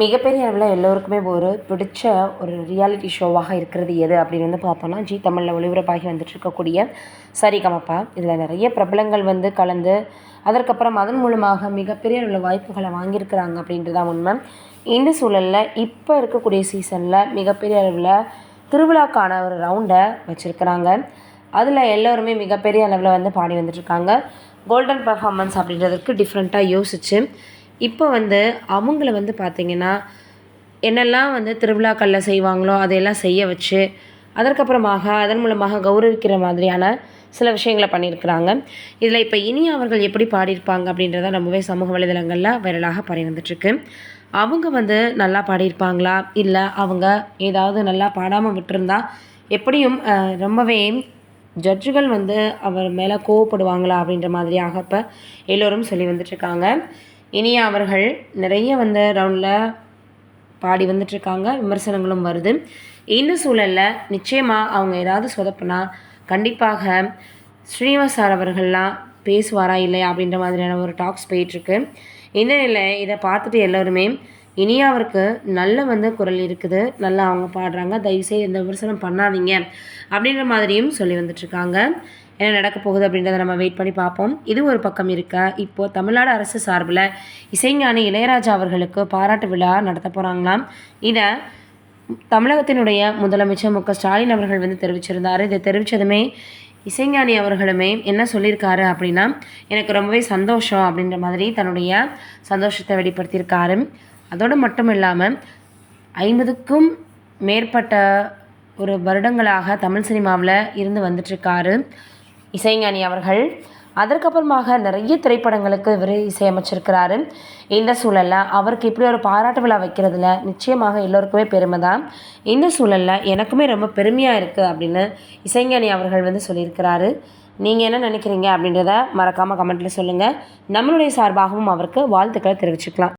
மிகப்பெரிய அளவில் எல்லோருக்குமே ஒரு பிடிச்ச ஒரு ரியாலிட்டி ஷோவாக இருக்கிறது எது அப்படின்னு வந்து பார்த்தோம்னா ஜி தமிழில் ஒளிபரப்பாகி வந்துட்டு இருக்கக்கூடிய சரிகமப்பா இதில் நிறைய பிரபலங்கள் வந்து கலந்து அதற்கப்புறம் அதன் மூலமாக மிகப்பெரிய அளவில் வாய்ப்புகளை வாங்கியிருக்கிறாங்க அப்படின்றது தான் உண்மை. இந்த சூழலில் இப்போ இருக்கக்கூடிய சீசனில் மிகப்பெரிய அளவில் திருவிழாக்கான ஒரு ரவுண்டை வச்சுருக்கிறாங்க. அதில் எல்லோருமே மிகப்பெரிய அளவில் வந்து பாடி வந்துட்டுருக்காங்க கோல்டன் பர்ஃபார்மன்ஸ் அப்படின்றதுக்கு டிஃப்ரெண்ட்டாக யோசித்து இப்போ வந்து அவங்கள வந்து பார்த்திங்கன்னா என்னெல்லாம் வந்து திருவிழாக்களில் செய்வாங்களோ அதையெல்லாம் செய்ய வச்சு அதற்கப்புறமாக அதன் மூலமாக கௌரவிக்கிற மாதிரியான சில விஷயங்களை பண்ணியிருக்கிறாங்க. இதில் இப்போ இனி அவர்கள் எப்படி பாடியிருப்பாங்க அப்படின்றத ரொம்பவே சமூக வலைதளங்களில் வைரலாக பரவி வந்துட்டுருக்கு அவங்க வந்து நல்லா பாடியிருப்பாங்களா? இல்லை அவங்க ஏதாவது நல்லா பாடாமல் விட்டுருந்தா எப்படியும் ரொம்பவே ஜட்ஜுகள் வந்து அவர் மேலே கோவப்படுவாங்களா அப்படின்ற மாதிரியாக இப்போ எல்லோரும் சொல்லி வந்துட்டுருக்காங்க. இனியா அவர்கள் நிறைய வந்து ரவுண்டில் பாடி வந்துட்டுருக்காங்க விமர்சனங்களும் வருது. இந்த சூழலில் நிச்சயமாக அவங்க ஏதாவது சொதப்புனா கண்டிப்பாக ஸ்ரீனிவாஸ் சார் அவர்கள்லாம் பேசுவாரா இல்லையா அப்படின்ற மாதிரியான ஒரு டாக்ஸ் போயிட்டுருக்கு. இந்த நிலை இதை பார்த்துட்டு எல்லோருமே இனியாவிற்கு நல்ல வந்து குரல் இருக்குது நல்லா அவங்க பாடுறாங்க தயவுசெய்து இந்த விமர்சனம் பண்ணாதீங்க அப்படின்ற மாதிரியும் சொல்லி வந்துட்டுருக்காங்க. என்ன நடக்க போகுது அப்படின்றத நம்ம வெயிட் பண்ணி பார்ப்போம். இது ஒரு பக்கம் இருக்க. இப்போது தமிழ்நாடு அரசு சார்பில் இசைஞானி இளையராஜா அவர்களுக்கு பாராட்டு விழா நடத்த போகிறாங்களாம் இதை தமிழகத்தினுடைய முதலமைச்சர் மு க ஸ்டாலின் அவர்கள் வந்து தெரிவிச்சிருந்தார். இதை தெரிவித்ததுமே இசைஞானி அவர்களுமே என்ன சொல்லியிருக்காரு அப்படின்னா எனக்கு ரொம்பவே சந்தோஷம் அப்படின்ற மாதிரி தன்னுடைய சந்தோஷத்தை வெளிப்படுத்தியிருக்காரு. அதோடு மட்டும் இல்லாமல் ஐம்பதுக்கும் மேற்பட்ட ஒரு வருடங்களாக தமிழ் சினிமாவில் இருந்து வந்துட்டுருக்காரு இசைஞானி அவர்கள். அதற்கப்புறமாக நிறைய திரைப்படங்களுக்கு இவர் இசையமைச்சிருக்கிறாரு. இந்த சூழலில் அவருக்கு இப்படி ஒரு பாராட்டு விழா வைக்கிறதுல நிச்சயமாக எல்லோருக்குமே பெருமை தான். இந்த சூழலில் எனக்குமே ரொம்ப பெருமையாக இருக்குது அப்படின்னு இசைஞானி அவர்கள் வந்து சொல்லியிருக்கிறாரு. நீங்கள் என்ன நினைக்கிறீங்க அப்படின்றத மறக்காமல் கமெண்ட்டில் சொல்லுங்கள் நம்மளுடைய சார்பாகவும் அவருக்கு வாழ்த்துக்களை தெரிவிச்சுக்கலாம்.